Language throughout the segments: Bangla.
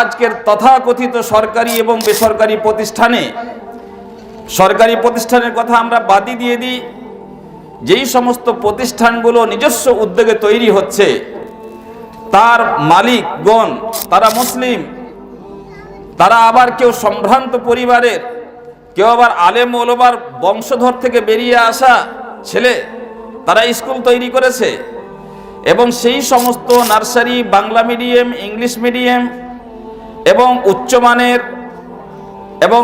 আজকের তথাকথিত সরকারি এবং বেসরকারি প্রতিষ্ঠানে, সরকারি প্রতিষ্ঠানের কথা আমরা বাদই দিয়ে দিই, যেই সমস্ত প্রতিষ্ঠানগুলো নিজস্ব উদ্যোগে তৈরি হচ্ছে, তার মালিকগণ তারা মুসলিম, তারা আবার কেউ সম্ভ্রান্ত পরিবারের, কেউ আবার আলেম ওলমার বংশধর থেকে বেরিয়ে আসা ছেলে, তারা স্কুল তৈরি করেছে, এবং সেই সমস্ত nursery, Bangla medium, English medium এবং উচ্চমানের এবং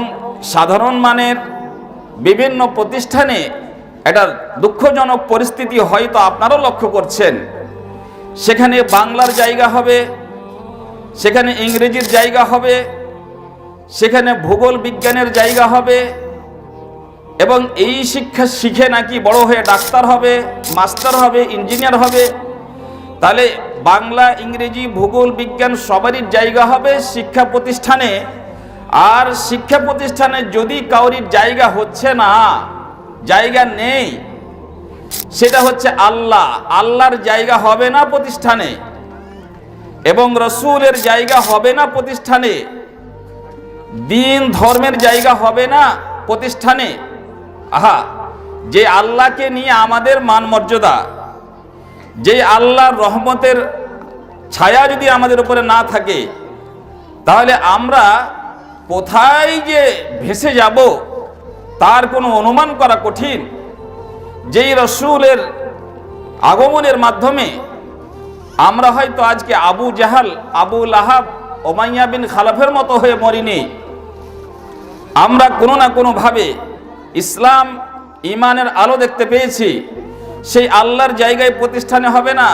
সাধারণ মানের বিভিন্ন প্রতিষ্ঠানে একটা দুঃখজনক পরিস্থিতি হয়তো আপনারাও লক্ষ্য করছেন। সেখানে বাংলার জায়গা হবে, সেখানে ইংরেজির জায়গা হবে, সেখানে ভূগোল বিজ্ঞানের জায়গা হবে এবং এই শিক্ষা শিখে নাকি বড় হয়ে ডাক্তার হবে, মাস্টার হবে, ইঞ্জিনিয়ার হবে তাহলে বাংলা, ইংরেজি, ভূগোল, বিজ্ঞান সবারই জায়গা হবে শিক্ষা প্রতিষ্ঠানে। আর শিক্ষা প্রতিষ্ঠানে যদি কাউরির জায়গা হচ্ছে না, জায়গা নেই, সেটা হচ্ছে আল্লাহ। আল্লাহর জায়গা হবে না প্রতিষ্ঠানে। এবং রসুলের জায়গা হবে না প্রতিষ্ঠানে। দিন, ধর্মের জায়গা হবে না প্রতিষ্ঠানে। আহা, যে আল্লাহকে নিয়ে আমাদের মান মর্যাদা যে আল্লাহর রহমতের ছায়া যদি আমাদের উপরে না থাকে, তাহলে আমরা কোথায় যে ভেসে যাব, তার কোনো অনুমান করা কঠিন। যেই রসুলের আগমনের মাধ্যমে আমরা হয়তো আজকে আবু জাহাল, আবু লাহাব, ওমাইয়া বিন খালাফের মতো হয়ে মরিনি। আমরা কোনো না কোনোভাবে ইসলাম ইমানের আলো দেখতে পেয়েছি। সেই আল্লাহর জায়গায় প্রতিষ্ঠানে হবে না।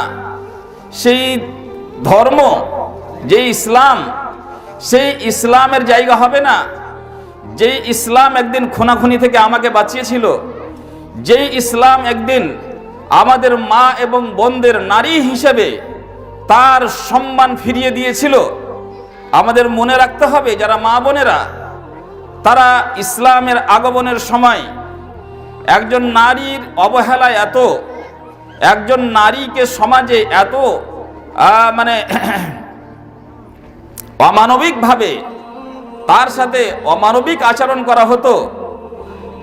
সেই ধর্ম যে ইসলাম, সেই ইসলামের জায়গা হবে না। যেই ইসলাম একদিন খুনাখুনি থেকে আমাকে বাঁচিয়েছিল, যেই ইসলাম একদিন আমাদের মা এবং বোনদের নারী হিসেবে তার সম্মান ফিরিয়ে দিয়েছিল। আমাদের মনে রাখতে হবে, যারা মা বোনেরা, তারা ইসলামের আগমনের সময় একজন নারীর অবহেলা এত, একজন নারীকে সমাজে এত মানে অমানবিকভাবে তার সাথে অমানবিক আচরণ করা হতো,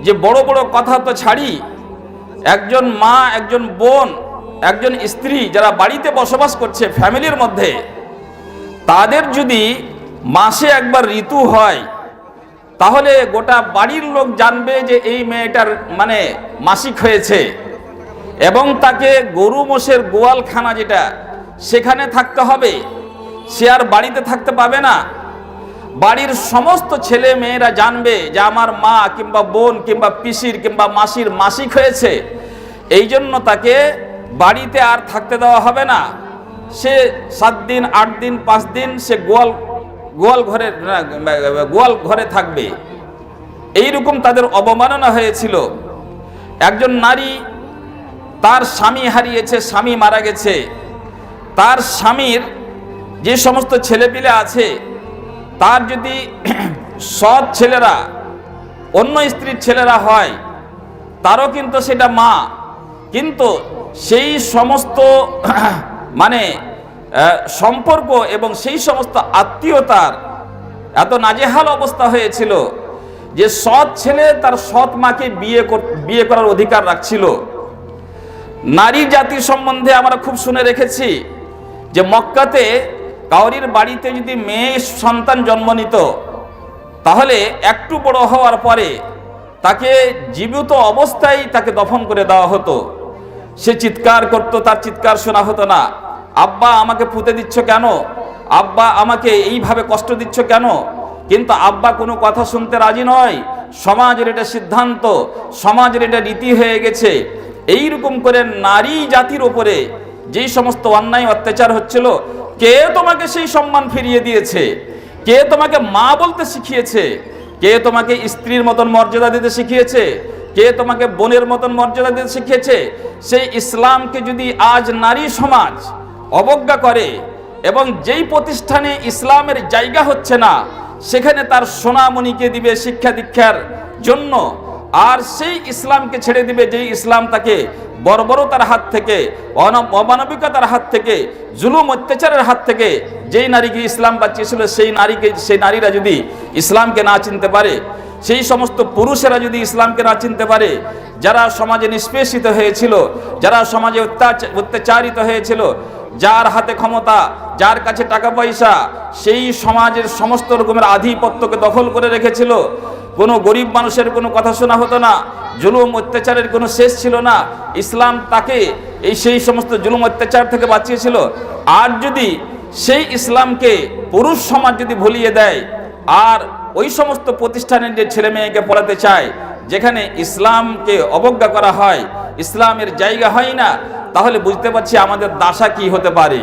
যে বড় বড় কথা তো ছাড়ি, একজন মা, একজন বোন, একজন স্ত্রী যারা বাড়িতে বসবাস করছে ফ্যামিলির মধ্যে, তাদের যদি মাসে একবার ঋতু হয় তাহলে গোটা বাড়ির লোক জানবে যে এই মেয়েটার মানে মাসিক হয়েছে। এবং তাকে গরু মোষের গোয়ালখানা যেটা, সেখানে থাকতে হবে। সে আর বাড়িতে থাকতে পাবে না। বাড়ির সমস্ত ছেলে মেয়েরা জানবে যে আমার মা কিংবা বোন কিংবা পিসির কিংবা মাসির মাসিক হয়েছে। এই জন্য তাকে বাড়িতে আর থাকতে দেওয়া হবে না। সে সাত দিন, আট দিন, পাঁচ দিন সে গোয়াল গোয়াল ঘরে গোয়াল ঘরে থাকবে। এইরকম তাদের অবমাননা হয়েছিল। একজন নারী তার স্বামী হারিয়েছে, স্বামী মারা গেছে। তার স্বামীর যে সমস্ত ছেলেপিলে আছে, তার যদি সৎ ছেলেরা, অন্য স্ত্রীর ছেলেরা হয়, তারও কিন্তু সেটা মা। কিন্তু সেই সমস্ত মানে সম্পর্ক এবং সেই সমস্ত আত্মীয়তার এত নাজেহাল অবস্থা হয়েছিল যে সৎ ছেলে তার সৎ মাকে বিয়ে বিয়ে করার অধিকার রাখছিল। নারী জাতির সম্বন্ধে আমরা খুব শুনে রেখেছি যে মক্কাতে কাউরির বাড়িতে যদি মেয়ে সন্তান জন্ম নিত, তাহলে একটু বড় হওয়ার পরে তাকে জীবিত অবস্থায় তাকে দফন করে দেওয়া হতো। সে চিৎকার করত, তার চিৎকার শোনা হতো না। আব্বা আমাকে পুঁতে দিচ্ছ কেন? আব্বা আমাকে এইভাবে কষ্ট দিচ্ছ কেন? কিন্তু আব্বা কোনো কথা শুনতে রাজি নয়। সমাজের এটা সিদ্ধান্ত, সমাজের এটা রীতি হয়ে গেছে। এইরকম করে নারী জাতির ওপরে যেই সমস্ত অন্যায়, অত্যাচার হচ্ছিল, কে তোমাকে সেই সম্মান ফিরিয়ে দিয়েছে? কে তোমাকে মা বলতে শিখিয়েছে? কে তোমাকে স্ত্রীর মতন মর্যাদা দিতে শিখিয়েছে? কে তোমাকে বোনের মতন মর্যাদা দিতে শিখিয়েছে? সেই ইসলামকে যদি আজ নারী সমাজ অবজ্ঞা করে এবং যেই প্রতিষ্ঠানে ইসলামের জায়গা হচ্ছে না, সেখানে তার সোনামণিকে দিবে শিক্ষা দীক্ষার জন্য। আর সেই ইসলামকে ছেড়ে দিবে যেই ইসলাম তাকে বর্বরতার হাত থেকে অমানবিকতার হাত থেকে, জুলুম, অত্যাচারের হাত থেকে যেই নারীকে ইসলাম বাঁচিয়েছিল, সেই নারীকে, সেই নারীরা যদি ইসলামকে না চিনতে পারে, সেই সমস্ত পুরুষেরা যদি ইসলামকে না চিনতে পারে, যারা সমাজে নিষ্পেষিত হয়েছিল, যারা সমাজে অত্যাচার অত্যাচারিত হয়েছিল যার হাতে ক্ষমতা, যার কাছে টাকা পয়সা, সেই সমাজের সমস্ত রকমের আধিপত্যকে দখল করে রেখেছিল। কোনো গরিব মানুষের কোনো কথা শোনা হতো না, জুলুম, অত্যাচারের কোনো শেষ ছিল না। ইসলাম তাকে এই সেই সমস্ত জুলুম, অত্যাচার থেকে বাঁচিয়েছিল। আর যদি সেই ইসলামকে পুরুষ সমাজ যদি ভুলিয়ে দেয়, আর ওই সমস্ত প্রতিষ্ঠানের যে ছেলে মেয়েকে পড়াতে চায় যেখানে ইসলামকে অবজ্ঞা করা হয়, ইসলামের জায়গা হয় না, তাহলে বুঝতে পারছি আমাদের দাসা কি হতে পারে।